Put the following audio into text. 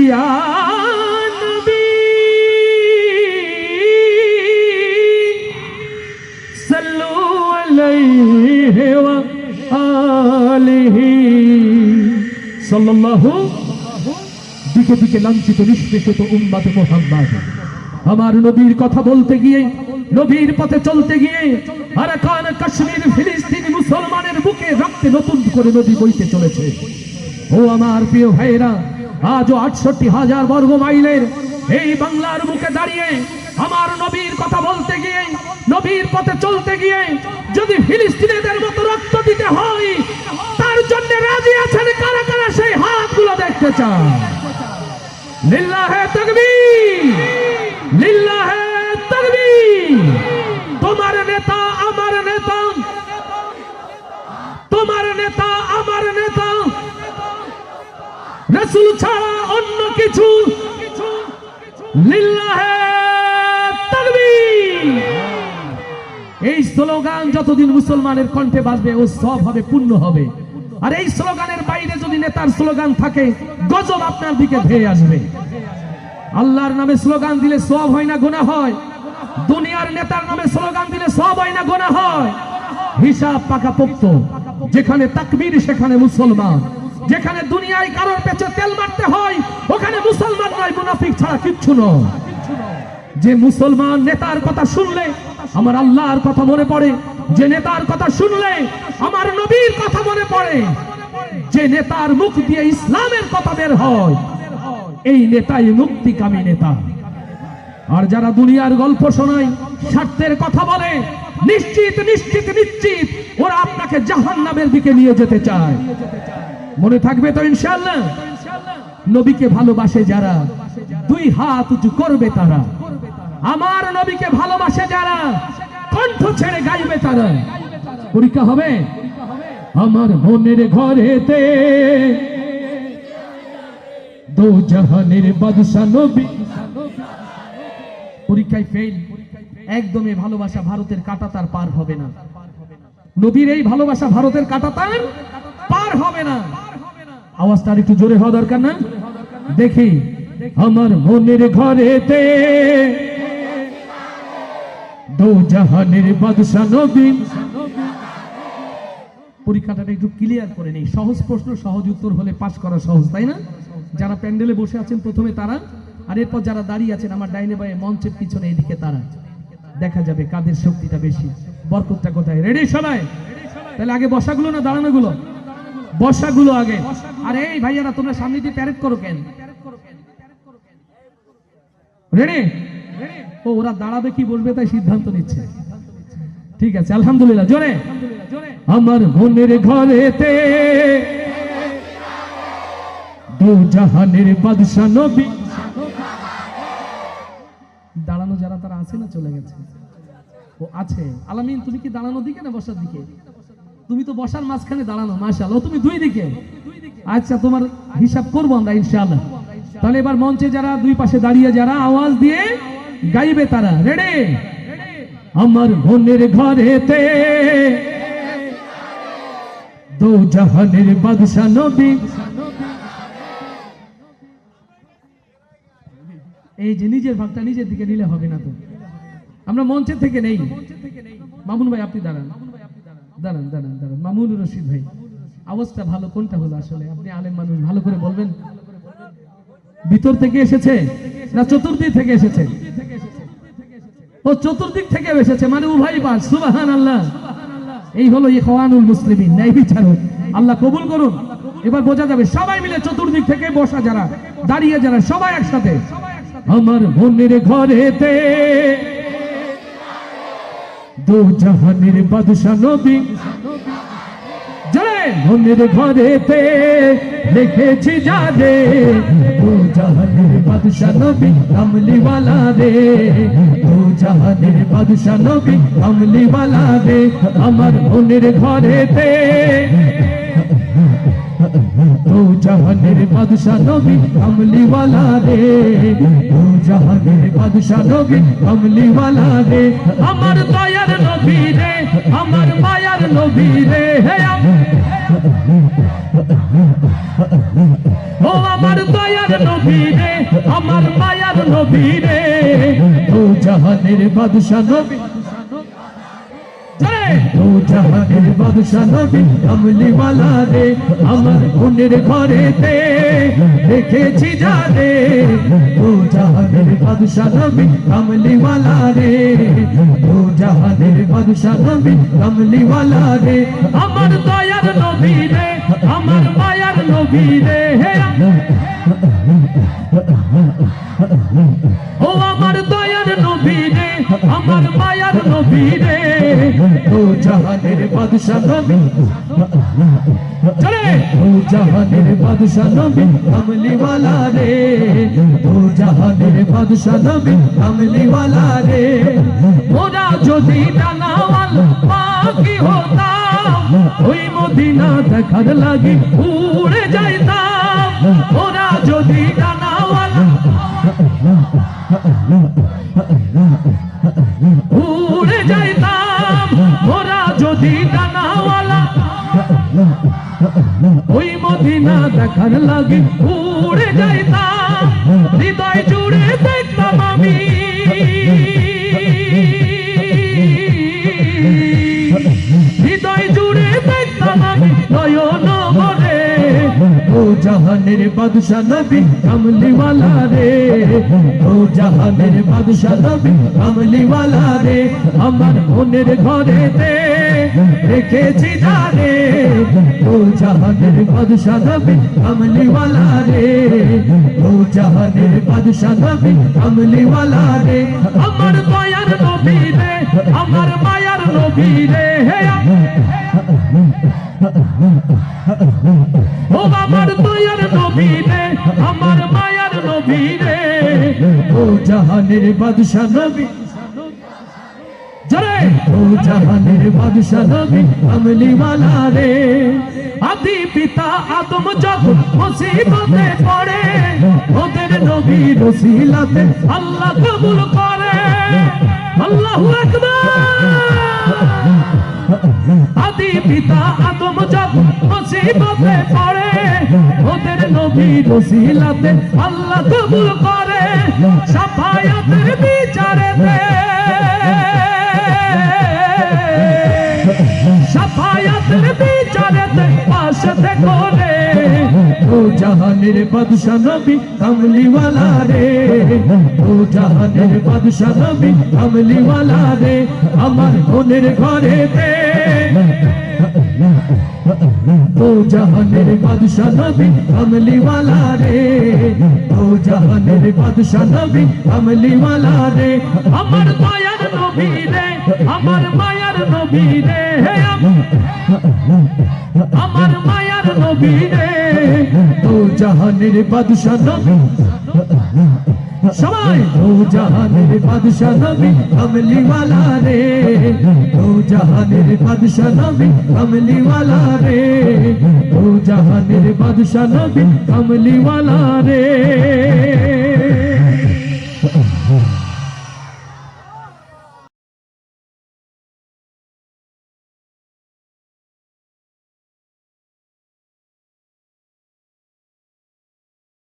ইয়া নবী। সাল্লু আলাইহি ওয়া আলিহি। সাল্লাল্লাহু। দিকে দিকে লাঞ্ছিত, নিষ্পেষিত উম্মাদ মোহাম্মদ। আমার নবীর কথা বলতে গিয়ে, নবীর পথে চলতে গিয়ে, আরাকান, কাশ্মীর, ফিলিস্তিন মুসলমানের বুকে রক্তে নতুন করে নদী বইতে চলেছে। ও আমার প্রিয় ভাইরা আজও আটষট্টি হাজার বর্গ মাইলের এই বাংলার বুকে দাঁড়িয়ে আমার নবীর কথা বলতে গিয়ে, নবীর পথে চলতে গিয়ে যদি ফিলিস্তিনিদের মতো রক্ত দিতে হয়, তার জন্য রাজি আছেন কারা কারা সেই হাতগুলো দেখতে চান? তোমার নেতা ছাড়া অন্য কিছু এই স্লোগান যতদিন মুসলমানের কণ্ঠে বাজবে, ও সব হবে, পূর্ণ হবে। আর এই স্লোগানের বাইরে যদি নেতার স্লোগান থাকে, গজব আপনার দিকে ধেয়ে আসবে। আল্লাহর নামে স্লোগান দিলে সব হয় না, গোনা হয়। দুনিয়ার নেতার নামে স্লোগান দিলে সব হয় না, গোনা হয়। হিসাব পাকা পোক্ত যেখানে তাকবীর, সেখানে মুসলমান। যেখানে দুনিয়ায় কারোর পেছে তেল মারতে হয়, ওখানে মুসলমান নয়, মুনাফিক ছাড়া কিচ্ছু নয়। যে মুসলমান নেতার কথা শুনলে, আমার আল্লাহর কথা মনে পড়ে। যে নেতার কথা শুনলে, আমার নবীর কথা মনে পড়ে। যে নেতার মুখ দিয়ে ইসলামের কথা বের হয়, এই নেতাই মুক্তিকামী নেতা। আর যারা দুনিয়ার গল্প শোনায়, স্বার্থের কথা বলে, নিশ্চিত নিশ্চিত নিশ্চিত, ওরা আপনাকে জাহান নামের দিকে নিয়ে যেতে চায়। মনে থাকবে তো ইনশাল্লাহ নবীকে ভালোবাসে যারা, দুই হাত উঁচু করবে তারা। আমার নবীকে ভালোবাসে যারা, কণ্ঠ ছেড়ে গাইবে তারা। পরীক্ষা হবে? আমার মনের ঘরেতে দো জাহানের বাদশা নবী। পরীক্ষায় ফেল একদমই ভালোবাসা ভারতের কাটা তার পার হবে না। নবীর এই ভালোবাসা ভারতের কাটা তার পার হবে না। আওয়াজটা একটু জোরে হওয়া দরকার না? দেখি, আমার মনের ঘরেতে জাহানের বাদশা নবী। পরীক্ষাটা একটু ক্লিয়ার করে নেই। সহজ প্রশ্ন, সহজ উত্তর হলে পাস করা সহজ, তাই না? যারা প্যান্ডেলে বসে আছেন প্রথমে তারা, আর এরপর যারা দাঁড়িয়ে আছেন, আমার ডাইনে বায়ে মঞ্চের পিছনে এদিকে তারা। দেখা যাবে কাদের শক্তিটা বেশি। বরকতটা কোথায়? রেডি সবাই? তাহলে আগে বসাগুলো না দাঁড়ানোগুলো? বসাগুলো আগে। আর এই ভাইয়ারা, তোমরা সামনে দিয়ে প্যারেড করো কেন? রেডি ও, ওরা দাঁড়াবে কি বলবে তাই সিদ্ধান্ত নিচ্ছে। ঠিক আছে, আলহামদুলিল্লাহ। জোরে? আমার মনের ঘরেতে দু জাহানের বাদশা নবী। দাঁড়ানো যারা তারা আছে না, চলে গেছে। ও আছে। আলামিন, তুমি কি দাঁড়ানো দিকে না বসার দিকে? তুমি তো বসার মাঝখানে দাঁড়ানো, মাশাআল্লাহ। তুমি দুই দিকে। আচ্ছা তোমার হিসাব করব আমরা, ইনশাআল্লাহ। তাহলে এবার মঞ্চে যারা দুই পাশে দাঁড়িয়ে, যারা আওয়াজ দিয়ে গাইবে তারা, রেডি? আমার মনের ঘরেতে দো জাহানের বাদশা এই যে নিজের ভাগটা নিজের দিকে নিলে হবে না তো। আমরা মঞ্চের থেকে নেই। মামুন ভাই, আপনি দাঁড়ান। দাঁড়ান দাঁড়ান দাঁড়ান। মামুন রশিদ ভাই, আওয়াজটা ভালো, কোনটা হলো আসলে? আপনি আলেম মানুষ, ভালো করে বলবেন। ভিতর থেকে এসেছে না চতুর্দিক থেকে এসেছে? ও চতুর্দিক থেকে এসেছে মানে উভয় পাশ সুবাহান আল্লাহ এই হলো ইখওয়ানুল মুসলিমিন, ন্যায় বিচারক। আল্লাহ কবুল করুন। এবার বোঝা যাবে, সবাই মিলে চতুর্দিক থেকে বসা যারা, দাঁড়িয়ে যারা, সবাই একসাথে। আমার মনের ঘরেতে দু জাহানের বাদশা নবী মনের ঘরেতে লিখেছি যারে দু জাহানের বাদশা নবী, কামলিওয়ালা রে। দু জাহানের বাদশা নবী, কামলিওয়ালা রে। আমার মনের ঘরেতে দু জাহানের বাদশা নবী কামলিওয়ালা রে। দু জাহানের বাদশা নবী কামলিওয়ালা রে। আমার দয়ার নবী রে, আমার মায়ার নবী রে। হে ও আমার দয়ার নবী রে, আমার মায়ার নবী রে। ও জাহানের বাদশা নবী ও জাহানের বাদশা নবী কমলিওয়ালা রে আমার বোনের ঘরেতে দেখেছি যারে ও জাহানের বাদশা নবী কমলিওয়ালা রে ও জাহানের বাদশা নবী কমলিওয়ালা রে আমার দয়ার নবী রে আমার মায়ার নবী রে হে বাদশা নবী চলে ও জাহানের বাদশা যদি হতাম ওই মদিনা দেখার লাগি উড়ে যাইতাম ওরা যদি ডানাওয়াল মদিনা দেখার লাগে উড়ে যাইতাম হৃদয় জুড়ে দেখতাম জাহানের বাদশা নবী, কমলিওয়ালা রে। ও জাহানের বাদশা নবী, কমলিওয়ালা রে। আমার মনের ঘরেতে রেখেছি জানে ও জাহানের বাদশা নবী, কমলিওয়ালা রে। ও জাহানের বাদশা নবী, কমলিওয়ালা রে। আমার দয়ার নবী রে, আমার মায়ার নবী রে। হে ও আমার জাহানের বাদশা নবী জরে। ও জাহানের বাদশা নবী কমলিওয়ালা রে। আদি পিতা আদম যখন মুসিবতে পড়ে ওদের নবী রসিলাতে আল্লাহ কবুল করে। আল্লাহু আকবার। আদি পিতা আদম মুসিবতে পড়ে, ওদের নবী রসিলাতে আল্লাহ কবুল করে, সাফায়াতের বিচারেতে। সাফায়াতের বিচারেতে পাশে থেকে রে, ও জাহানের বাদশা নবী কমলিওয়ালা রে। ও জাহানের বাদশা নবী কমলিওয়ালা রে, আমার মনের ঘরেতে। ও জাহানের বাদশা নবী কমলিওয়ালা রে। ও জাহানের বাদশা নবী কমলিওয়ালা রে। আমার মায়ার নবী রে, আমার মায়ার নবী রে। আমার মায়ার নবী রে। ও জাহানের বাদশা নবী সবাই ও জাহানের বাদশা নবী কমলিওয়ালা রে ও জাহানের বাদশা নবী কমলিওয়ালা রে ও জাহানের বাদশা নবী কমলিওয়ালা রে